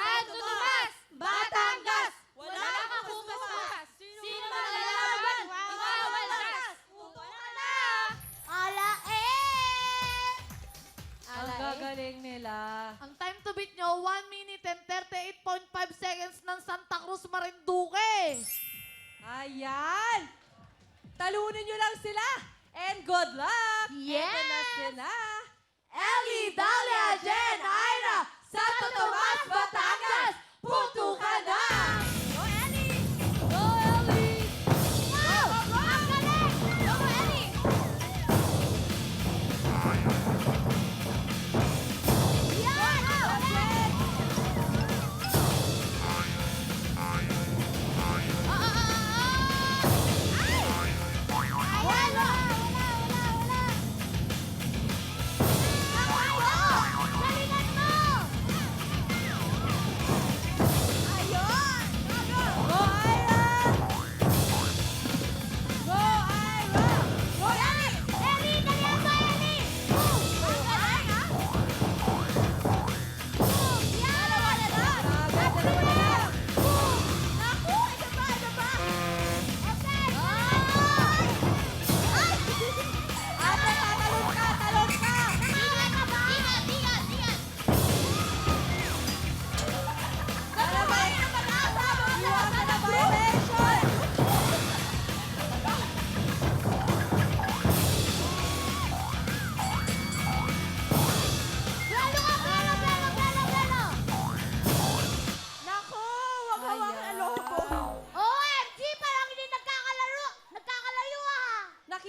Eh! Gagaling nila. Ang time to beat nyo, 1 minute and 38.5 seconds ng Santa Cruz Marinduque. Ayan! Talunin nyo lang sila. And good luck! Yes! Ito na sila.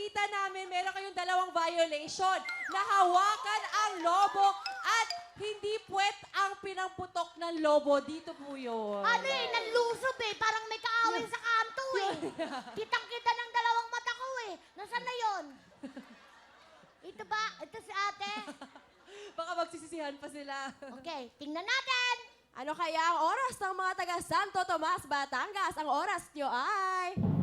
Nakita namin meron kayong dalawang violation. Nahawakan ang lobo at hindi puwet ang pinamputok ng lobo. Dito po yun. Ano eh, nanlusob eh. Parang may kaawin sa kanto eh. Kitang-kita ng dalawang mata ko eh. Nasaan na yon? Ito ba? Ito si ate? Baka magsisisihan pa sila. Okay, tingnan natin. Ano kaya ang oras ng mga taga Santo Tomas, Batangas? Ang oras nyo ay...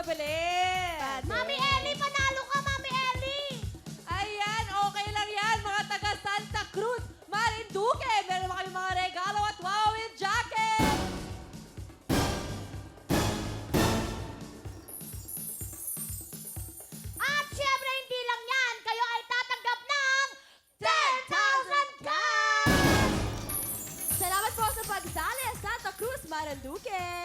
mabilis! Mami Ellie, panalo ka, Mami Ellie! Ayan, okay lang yan, mga taga Santa Cruz, Marinduque. Meron ba kayong mga regalo at wowin jacket? At syempre, hindi lang yan. Kayo ay tatanggap ng 10,000 cash! Salamat po sa pagsali, Santa Cruz, Marinduque.